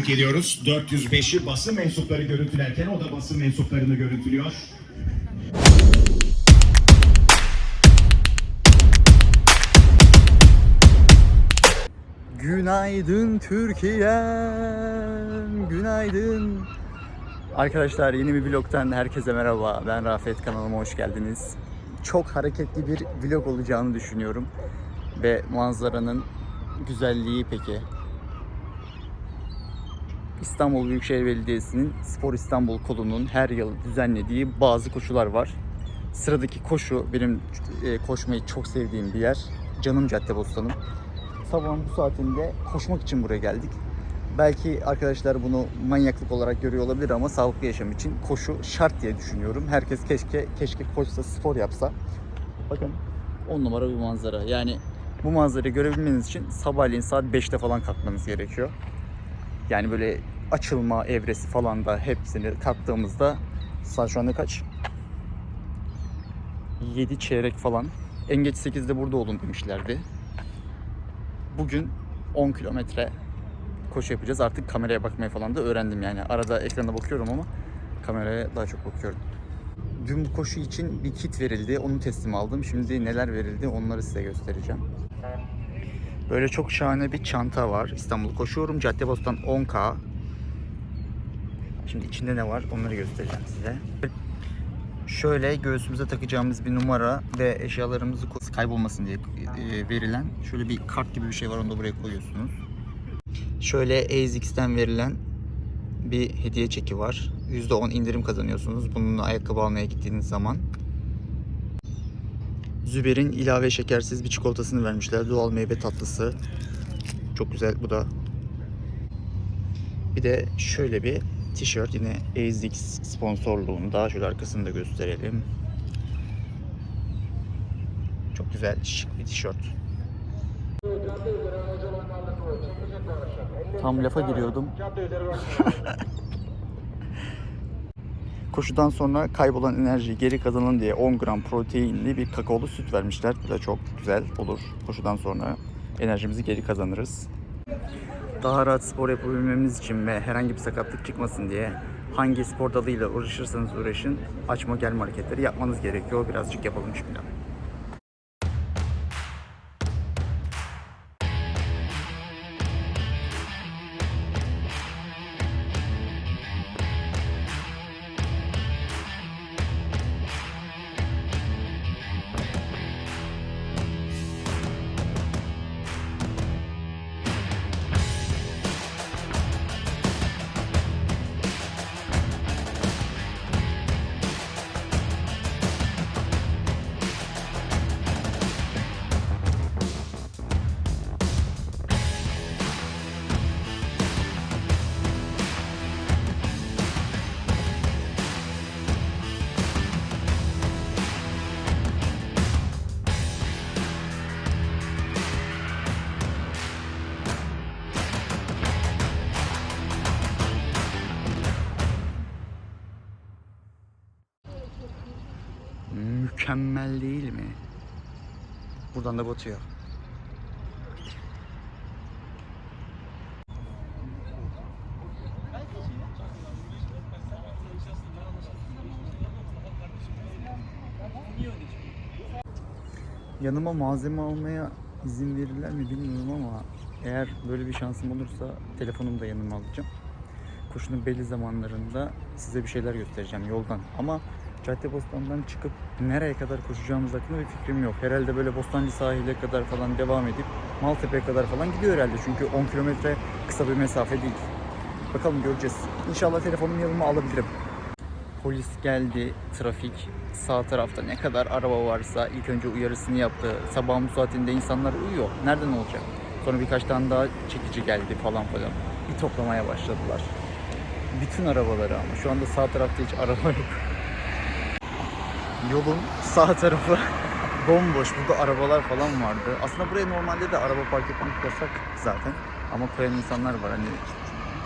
tebrik ediyoruz. 405'i basın mensupları görüntülerken o da basın mensuplarını görüntülüyor. Günaydın Türkiye. Günaydın. Arkadaşlar yeni bir vlogtan herkese merhaba. Ben Rafet kanalıma hoş geldiniz. Çok hareketli bir vlog olacağını düşünüyorum. Ve manzaranın güzelliği peki. İstanbul Büyükşehir Belediyesi'nin Spor İstanbul kolunun her yıl düzenlediği bazı koşular var. Sıradaki koşu benim e, koşmayı çok sevdiğim bir yer. Canım Caddebostanım. Sabahın bu saatinde koşmak için buraya geldik. Belki arkadaşlar bunu manyaklık olarak görüyor olabilir ama sağlıklı yaşam için koşu şart diye düşünüyorum. Herkes keşke keşke koşsa, spor yapsa. Bakın 10 numara bir manzara. Yani bu manzarayı görebilmeniz için sabahleyin saat 5'te falan kalkmanız gerekiyor. Yani böyle açılma evresi falan da hepsini kattığımızda saat şu anda kaç? 7 çeyrek falan. En geç 8'de burada olun demişlerdi. Bugün 10 kilometre koşu yapacağız. Artık kameraya bakmayı falan da öğrendim yani. Arada ekrana bakıyorum ama kameraya daha çok bakıyorum. Dün bu koşu için bir kit verildi. Onu teslim aldım. Şimdi neler verildi onları size göstereceğim. Böyle çok şahane bir çanta var. İstanbul koşuyorum. Caddebostan 10K. Şimdi içinde ne var onları göstereceğim size. Şöyle göğsümüze takacağımız bir numara ve eşyalarımızı kaybolmasın diye e, verilen şöyle bir kart gibi bir şey var onu da buraya koyuyorsunuz. Şöyle ASICS'ten verilen bir hediye çeki var. %10 indirim kazanıyorsunuz bununla ayakkabı almaya gittiğiniz zaman. Züber'in ilave şekersiz bir çikolatasını vermişler. Doğal meyve tatlısı. Çok güzel bu da. Bir de şöyle bir tişört yine ASICS sponsorluğunda. Şöyle arkasını da gösterelim. Çok güzel şık bir tişört. Tam lafa giriyordum. Koşudan sonra kaybolan enerjiyi geri kazanın diye 10 gram proteinli bir kakaolu süt vermişler. Bu da çok güzel olur. Koşudan sonra enerjimizi geri kazanırız. Daha rahat spor yapabilmemiz için ve herhangi bir sakatlık çıkmasın diye hangi spor dalıyla uğraşırsanız uğraşın açma gelme hareketleri yapmanız gerekiyor. Birazcık yapalım şimdi. Mükemmel değil mi? Buradan da batıyor. Yanıma malzeme almaya izin verirler mi bilmiyorum ama eğer böyle bir şansım olursa telefonumu da yanıma alacağım. Koşunun belli zamanlarında size bir şeyler göstereceğim yoldan. Ama Caddebostan'dan çıkıp nereye kadar koşacağımız hakkında bir fikrim yok. Herhalde böyle Bostancı sahile kadar falan devam edip Maltepe'ye kadar falan gidiyor herhalde. Çünkü 10 kilometre kısa bir mesafe değil. Bakalım göreceğiz. İnşallah telefonumu yanıma alabilirim. Polis geldi, trafik sağ tarafta ne kadar araba varsa ilk önce uyarısını yaptı. Sabahın bu saatinde insanlar uyuyor. Nereden olacak? Sonra birkaç tane daha çekici geldi falan falan. Bir toplamaya başladılar. Bütün arabaları ama şu anda sağ tarafta hiç araba yok. Yolun sağ tarafı bomboş. Burada arabalar falan vardı. Aslında buraya normalde de araba park etmek yasak zaten. Ama koyan insanlar var hani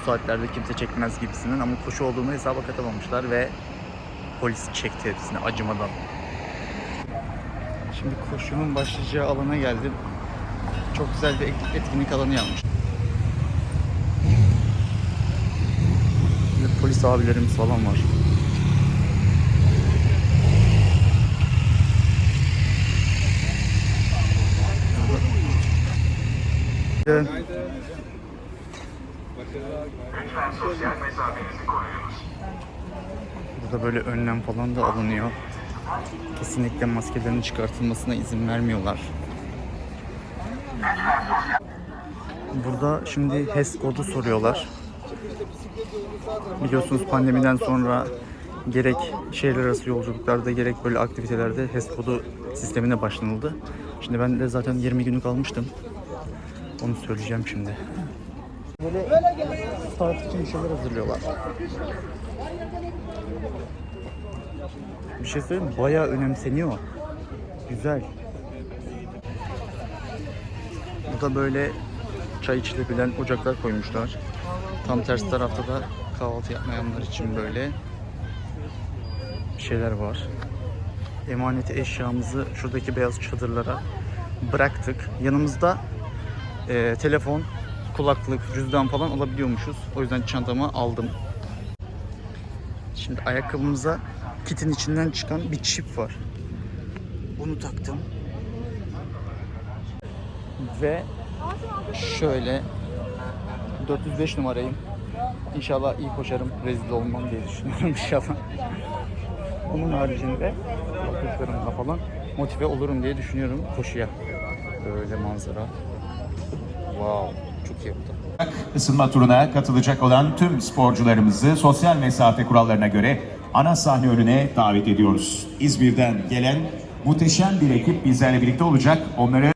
bu saatlerde kimse çekmez gibisinden ama koşu olduğunu hesaba katamamışlar ve polis çekti hepsini acımadan. Şimdi koşunun başlayacağı alana geldim. Çok güzel bir etkinlik alanı yapmış. polis abilerimiz falan var. Evet. Burada böyle önlem falan da alınıyor. Kesinlikle maskelerin çıkartılmasına izin vermiyorlar. Burada şimdi HES kodu soruyorlar. Biliyorsunuz pandemiden sonra gerek şehirler arası yolculuklarda gerek böyle aktivitelerde HES kodu sistemine başlanıldı. Şimdi ben de zaten 20 günlük almıştım. Onu söyleyeceğim şimdi. Böyle start için bir şeyler hazırlıyorlar. Bir şey söyleyeyim mi? Bayağı önemseniyor. Güzel. Burada böyle çay içilebilen ocaklar koymuşlar. Tam ters tarafta da kahvaltı yapmayanlar için böyle şeyler var. Emaneti eşyamızı şuradaki beyaz çadırlara bıraktık. Yanımızda e, telefon, kulaklık, cüzdan falan alabiliyormuşuz. O yüzden çantamı aldım. Şimdi ayakkabımıza kitin içinden çıkan bir çip var. Bunu taktım. Ve şöyle 405 numarayım. İnşallah iyi koşarım, rezil olmam diye düşünüyorum inşallah. Onun haricinde bakışlarımla falan motive olurum diye düşünüyorum koşuya. Böyle manzara. Wow, çok iyi oldu. Isınma turuna katılacak olan tüm sporcularımızı sosyal mesafe kurallarına göre ana sahne önüne davet ediyoruz. İzmir'den gelen muhteşem bir ekip bizlerle birlikte olacak. Onları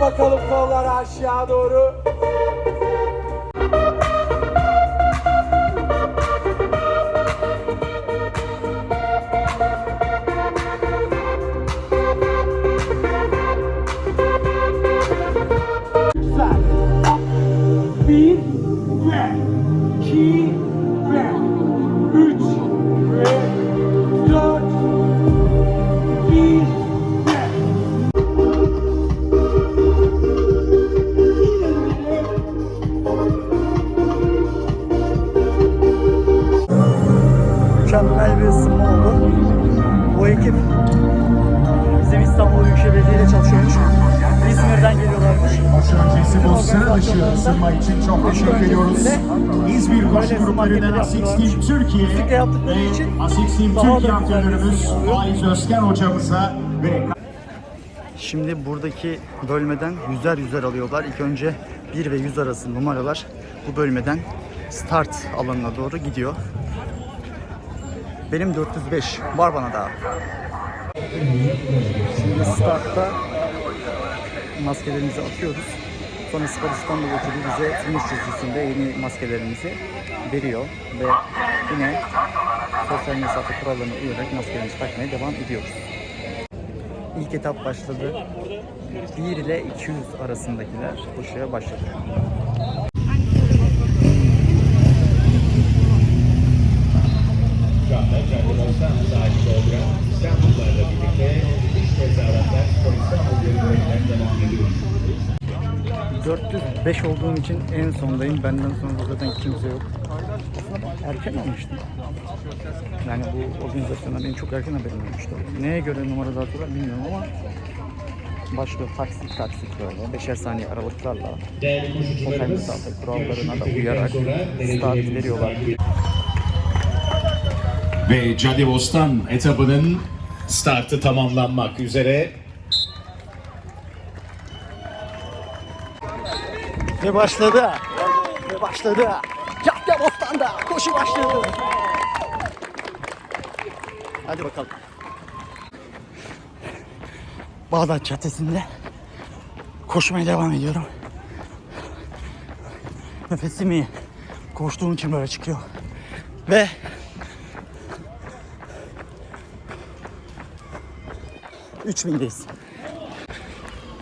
bakalım kolları aşağı doğru. İzmir koşu gruplarından Asics Team. Türkiye ve için Asics Team Türkiye antrenörümüz. Faiz Özken hocamıza ve Şimdi buradaki bölmeden yüzer yüzer alıyorlar. İlk önce 1 ve 100 arası numaralar bu bölmeden start alanına doğru gidiyor. Benim 405 var bana daha. Şimdi startta maskelerimizi atıyoruz. Sonra Spor İstanbul ekibi bize finish çizgisinde yeni maskelerimizi veriyor ve yine sosyal mesafe kurallarına uyarak maskelerimizi takmaya devam ediyoruz. İlk etap başladı. 1 ile 200 arasındakiler koşuya başladı. Şu anda Caddebostan sahip olan İstanbul'larla birlikte dış tezahüratlar Spor İstanbul yönetiminden devam ediyor. 405 olduğum için en sondayım. Benden sonra zaten kimse yok. Erken almıştım. Yani bu organizasyondan en çok erken haberim olmuştu. Neye göre numara dağıtıyorlar bilmiyorum ama başlıyor taksit taksit böyle. Beşer saniye aralıklarla sosyal mesafe kurallarına da uyarak start veriyorlar. Ve Caddebostan etabının startı tamamlanmak üzere. Ve başladı. Ve başladı. Cadde Bostan'da koşu başladı. Hadi bakalım. Bağdat Caddesi'nde koşmaya devam ediyorum. Nefesim iyi. Koştuğum için böyle çıkıyor. Ve Üç bindeyiz.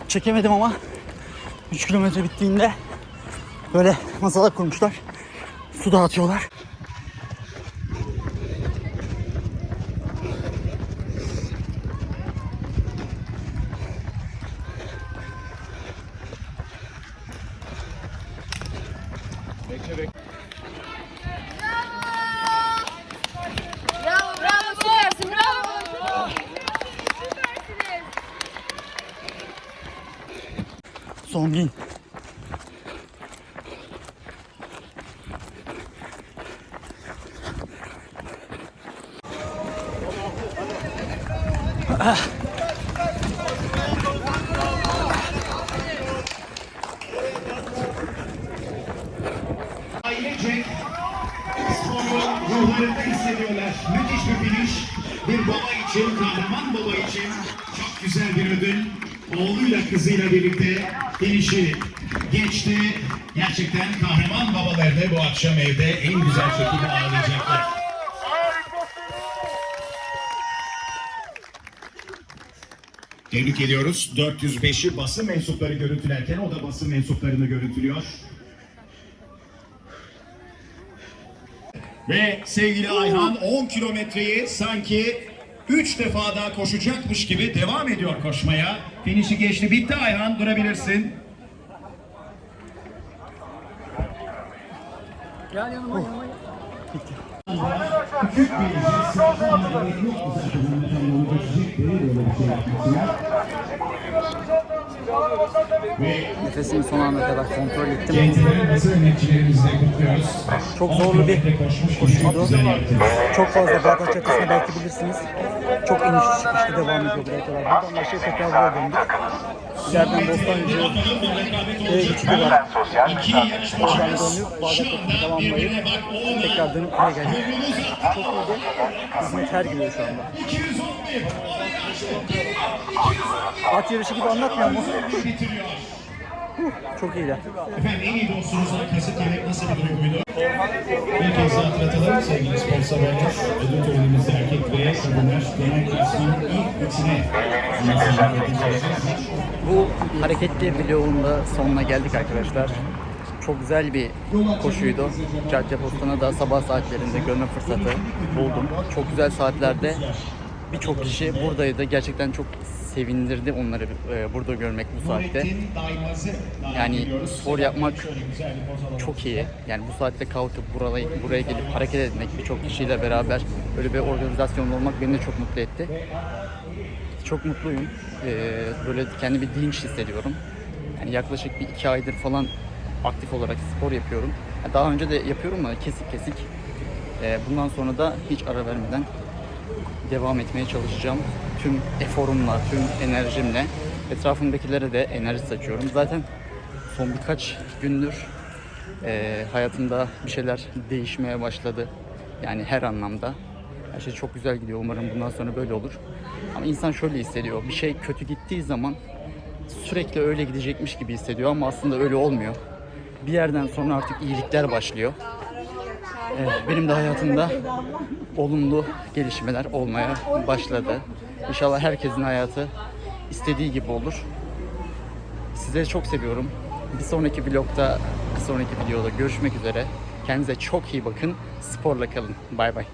Çekemedim ama 3 kilometre bittiğinde böyle masalar kurmuşlar. Su dağıtıyorlar. Bravo. Süpersiniz. Son bin. Ruhlarında hissediyorlar. Müthiş bir finish. Bir baba için, kahraman baba için çok güzel bir ödül. Oğluyla kızıyla birlikte finişi geçti. Gerçekten kahraman babaları da bu akşam evde en güzel şekilde ağırlayacaklar. Tebrik ediyoruz. 405'i basın mensupları görüntülerken o da basın mensuplarını görüntülüyor. Ve sevgili Ayhan 10 kilometreyi sanki 3 defa daha koşacakmış gibi devam ediyor koşmaya. Finişi geçti. Bitti Ayhan. Durabilirsin. Küçük bir jest. Yapmasına. Ve Nefesimi son ana kadar kontrol ettim. Çok 10 zorlu bir koşuydu. Çok fazla Bağdat Caddesi'ne belki bilirsiniz. Çok iniş çıkışlı devam ediyor buraya kadar. Buradan başlayıp tekrar buraya döndük. İleriden Bostancı ve geçidi var. İki yarışmacımız dönüp Bağdat şu Caddesi'ne anda birbirine tamamlayıp tekrar dönüp buraya geldik. Çok iyiydi. Hizmet her geliyor şu anda. 211 At yarışı gibi anlatmıyor mu? Çok iyiydi. Efendim en iyi dostunuzla kasıt yemek nasıl bir duyguydu? Bir kez daha hatırlatalım sevgili spor severler. Ödül törenimizde erkek ve kadınlar genel klasmanın ilk üçüne Bu hareketli vlogun da sonuna geldik arkadaşlar. Çok güzel bir koşuydu. Caddebostan'ı da sabah saatlerinde görme fırsatı buldum. Çok güzel saatlerde birçok kişi buradaydı. Gerçekten çok sevindirdi onları e, burada görmek bu saatte. Yani spor yapmak çok iyi. Yani bu saatte kalkıp buraya, buraya gelip hareket etmek birçok kişiyle beraber böyle bir organizasyon olmak beni de çok mutlu etti. Çok mutluyum. Ee, böyle kendimi dinç hissediyorum. Yani yaklaşık bir iki aydır falan aktif olarak spor yapıyorum. Yani daha önce de yapıyorum ama kesik kesik. Ee, bundan sonra da hiç ara vermeden devam etmeye çalışacağım. Tüm eforumla, tüm enerjimle etrafımdakilere de enerji saçıyorum. Zaten son birkaç gündür e, hayatımda bir şeyler değişmeye başladı. Yani her anlamda. Her şey çok güzel gidiyor. Umarım bundan sonra böyle olur. Ama insan şöyle hissediyor. Bir şey kötü gittiği zaman sürekli öyle gidecekmiş gibi hissediyor ama aslında öyle olmuyor. Bir yerden sonra artık iyilikler başlıyor. Ee, benim de hayatımda olumlu gelişmeler olmaya başladı. İnşallah herkesin hayatı istediği gibi olur. Sizleri çok seviyorum. Bir sonraki vlogda, bir sonraki videoda görüşmek üzere. Kendinize çok iyi bakın. Sporla kalın. Bay bay.